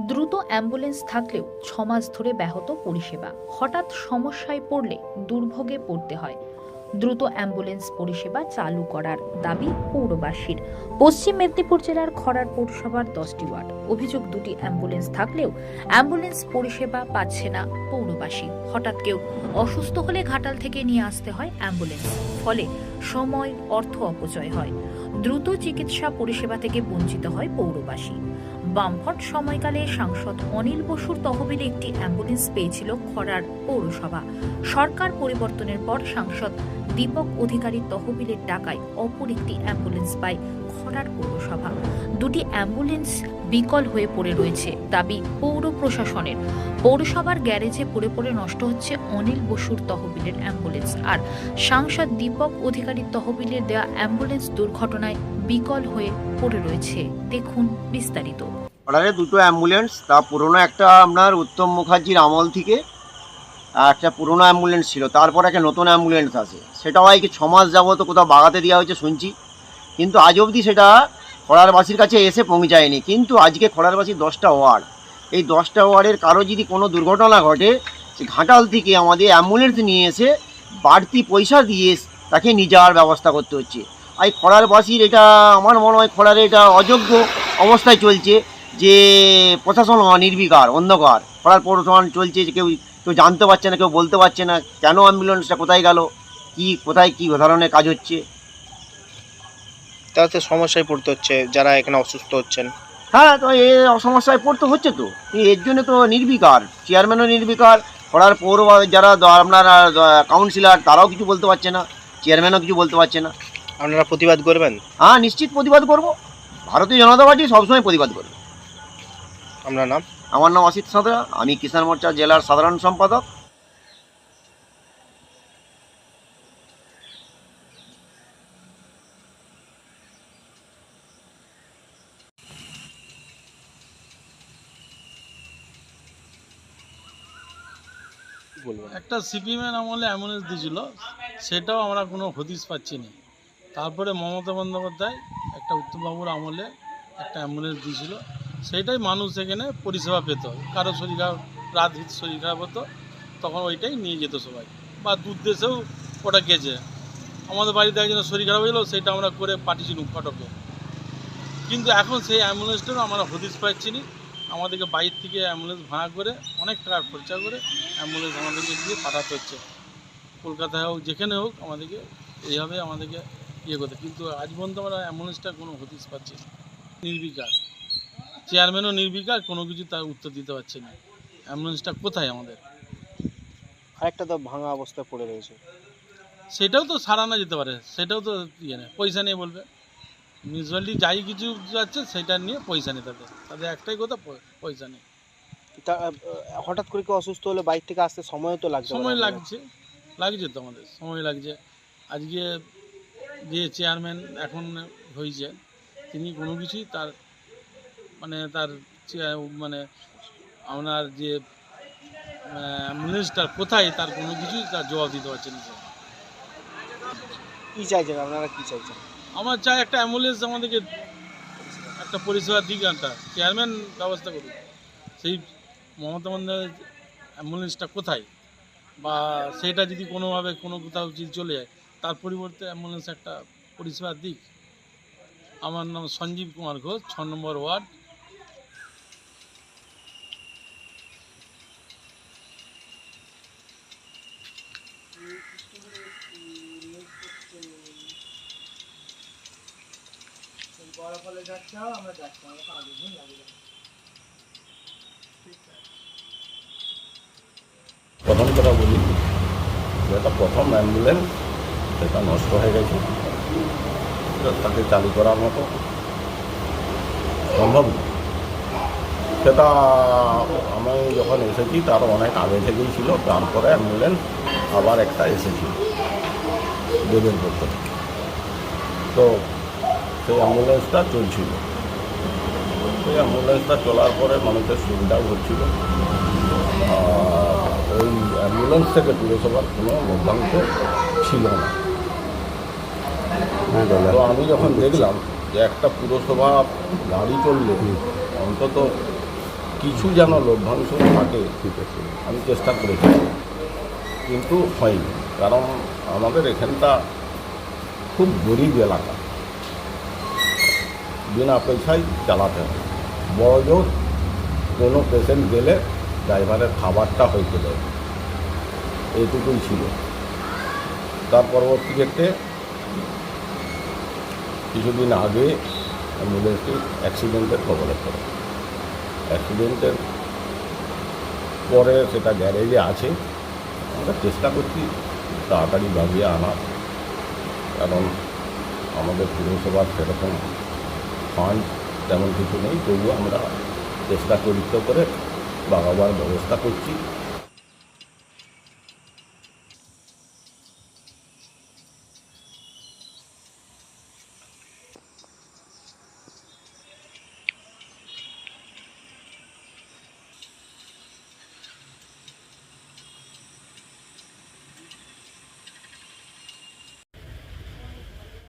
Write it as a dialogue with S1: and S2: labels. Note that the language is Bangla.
S1: দ্রুত অ্যাম্বুলেন্স থাকলেও ছমাস ধরে ব্যাহত পরিষেবা। হঠাৎ সমস্যায় পড়লে দুর্ভোগে পড়তে হয়। দ্রুত অ্যাম্বুলেন্স পরিষেবা চালু করার দাবি পৌরবাসীর। পশ্চিম মেদিনীপুর জেলার খড়ার পৌরসভার দশটি ওয়ার্ড। অভিযোগ দুটি অ্যাম্বুলেন্স থাকলেও অ্যাম্বুলেন্স পরিষেবা পাচ্ছে না পৌরবাসী। হঠাৎ কেউ অসুস্থ হলে ঘাটাল থেকে নিয়ে আসতে হয় অ্যাম্বুলেন্স। ফলে সময়, অর্থ অপচয় হয়। দ্রুত চিকিৎসা পরিষেবা থেকে বঞ্চিত হয় পৌরবাসী। বামফট সময়কালে সাংসদ অনিল বসুর তহবিলে একটি অ্যাম্বুলেন্স পেয়েছিল খরার পৌরসভা। সরকার পরিবর্তনের পর সাংসদ দীপক অধিকারীর তহবিলের টাকায় অপর একটি অ্যাম্বুলেন্স পায় খরার পৌরসভা। দুটি অ্যাম্বুলেন্স বিকল হয়ে পড়ে রয়েছে দাবি পৌর প্রশাসনের। পৌরসভার গ্যারেজে পড়ে পড়ে নষ্ট হচ্ছে অনিল বসুর তহবিলের অ্যাম্বুলেন্স আর সাংসদ দীপক অধিকারীর তহবিলের দেওয়া অ্যাম্বুলেন্স দুর্ঘটনায় বিকল হয়ে পড়ে রয়েছে। দেখুন বিস্তারিত।
S2: অর্ডারে দুটো অ্যাম্বুলেন্স, তা পুরনো একটা আপনার উত্তম মুখার্জির আমল থেকে একটা পুরনো অ্যাম্বুলেন্স ছিল। তারপর একটা নতুন অ্যাম্বুলেন্স আছে। সেটাও আর কি ছ মাস যাবত কোথাও বাগাতে দেওয়া হয়েছে শুনছি। কিন্তু আজ অবধি সেটা খড়ারবাসীর কাছে এসে পৌঁছায়নি। কিন্তু আজকে খড়ারবাসীর দশটা ওয়ার্ড। এই দশটা ওয়ার্ডের কারও যদি কোনো দুর্ঘটনা ঘটে, সে ঘাটাল থেকে আমাদের অ্যাম্বুলেন্স নিয়ে এসে বাড়তি পয়সা দিয়ে তাকে নিয়ে যাওয়ার ব্যবস্থা করতে হচ্ছে। এই খড়ারবাসীর এটা আমার মনে হয় খড়ারে এটা অযোগ্য অবস্থায় চলছে যে প্রশাসন নির্বিকার অন্ধকার। খরার পৌরসভা চলছে যে কেউ কেউ জানতে পারছে না কেউ বলতে পারছে না কেন অ্যাম্বুলেন্সটা কোথায় গেল কি কোথায় কি ধরনের কাজ হচ্ছে?
S3: তাতে সমস্যায় পড়তে হচ্ছে যারা এখানে অসুস্থ হচ্ছেন।
S2: হ্যাঁ তো এ সমস্যায় পড়তে হচ্ছে তো। এর জন্য তো নির্বিকার চেয়ারম্যানও নির্বিকার খরার পৌর যারা আপনার কাউন্সিলর তারাও কিছু বলতে পারছে না চেয়ারম্যানও কিছু বলতে পারছে না।
S3: আপনারা প্রতিবাদ করবেন?
S2: হ্যাঁ নিশ্চিত প্রতিবাদ করব। ভারতীয় জনতা পার্টি সবসময় প্রতিবাদ করবে।
S3: আপনার নাম?
S2: আমার নাম অসিত সাঁতরা আমি কিষাণ মোর্চা জেলার সাধারণ সম্পাদক।
S4: একটা সিপিএমের আমলে অ্যাম্বুলেন্স দিয়েছিল সেটাও আমরা কোনো হদিস পাচ্ছি না। তারপরে মমতা বন্দ্যোপাধ্যায় একটা উত্তমবাবুর আমলে একটা অ্যাম্বুলেন্স দিয়েছিল। সেইটাই মানুষ এখানে পরিষেবা পেত। কারও শরীর খারাপ রাত হিত শরীর খারাপ হতো, তখন ওইটাই নিয়ে যেত সবাই। বা দূর দেশেও ওটা গেছে। আমাদের বাড়িতে একজন শরীর খারাপ হয়েছিল, সেটা আমরা করে পাঠিয়েছিলাম ফটকে কিন্তু এখন সেই অ্যাম্বুলেন্সটাও আমরা হদিস পাচ্ছি না। আমাদেরকে বাইর থেকে অ্যাম্বুলেন্স ভাড়া করে, অনেক টাকা খরচা করে অ্যাম্বুলেন্স আমাদেরকে দিয়ে পাঠাতে হচ্ছে। কলকাতায় হোক, যেখানে হোক আমাদেরকে, এইভাবে আমাদেরকে ইয়ে করতে কিন্তু আজ পর্যন্ত আমরা অ্যাম্বুলেন্সটা কোনো হদিস পাচ্ছি না। নির্বিকার। চেয়ারম্যানও নির্বিকার কোনো কিছু তার উত্তর দিতে পারছে না। অ্যাম্বুলেন্সটা কোথায় আমাদের?
S3: আরেকটা তো ভাঙা অবস্থায় পড়ে রয়েছে।
S4: সেটাও তো সারানো যেতে পারে সেটাও তো ইয়ে নেই পয়সা নিয়ে বলবে। মিউনিসিপ্যালিটি যাই কিছু যাচ্ছে সেটা নিয়ে পয়সা নেই তাদের তাদের একটাই কথা পয়সা নেই।
S3: তা হঠাৎ করে কেউ অসুস্থ হলে বাইরে থেকে আসতে সময় তো লাগছে
S4: সময় লাগছে লাগছে তো আমাদের সময় লাগছে। আজকে যে চেয়ারম্যান এখন হয়েছে তিনি কোনো কিছুই তার মানে তার মানে আপনার যে অ্যাম্বুলেন্সটার কোথায় তার কোনো কিছুই তার জবাব দিতে পারছে না।
S3: কি চাইছেন আপনারা? কি চাইছেন?
S4: আমার চাই একটা অ্যাম্বুলেন্স আমাদেরকে একটা পরিষেবা দিক একটা চেয়ারম্যান ব্যবস্থা করুক। সেই মমতা বন্দ্যোপাধ্যায়ের অ্যাম্বুলেন্সটা কোথায়? বা সেটা যদি কোনোভাবে কোনো কোথাও যদি চলে যায় তার পরিবর্তে অ্যাম্বুলেন্স একটা পরিষেবা দিক। আমার নাম সঞ্জীব কুমার ঘোষ, ছ নম্বর ওয়ার্ড।
S5: প্রথম কথা বলি প্রথম অ্যাম্বুলেন্স সেটা নষ্ট হয়ে গেছে। তাকে চালু করার মতো। সম্ভব সেটা আমি যখন এসেছি, তার অনেক আগে থেকেই ছিল। তারপরে অ্যাম্বুলেন্স আবার একটা এসেছিল দেবের পক্ষ থেকে। তো সেই অ্যাম্বুলেন্সটা চলছিল। সেই অ্যাম্বুলেন্সটা চলার পরে মানুষের সুবিধাও হচ্ছিল। ওই অ্যাম্বুলেন্স থেকে পুরসভার কোনো লভ্যাংশ ছিল না। তো আমি যখন দেখলাম যে একটা পুরসভা গাড়ি চললে অন্তত কিছু যেন লভ্যাংশ থাকে আমি চেষ্টা করেছি। কিন্তু হয়নি। কারণ আমাদের এখানটা খুব গরিব এলাকা। বিনা পয়সায় চালাতে হয়। বড় জোর কোনো পেশেন্ট গেলে ড্রাইভারের খাবারটা হয়েছিল এইটুকুই ছিল। তার পরবর্তী ক্ষেত্রে কিছুদিন আগে অ্যাম্বুলেন্সটি অ্যাক্সিডেন্টের কবলে পড়ে অ্যাক্সিডেন্টের পরে সেটা গ্যারেজে আছে। আমরা চেষ্টা করছি তাড়াতাড়ি বাগিয়ে আনার কারণ আমাদের পুরসভার সেরকম ফান্ড তেমন কিছু নেই। তবুও আমরা চেষ্টা করিত করে বাগাবার ব্যবস্থা করছি।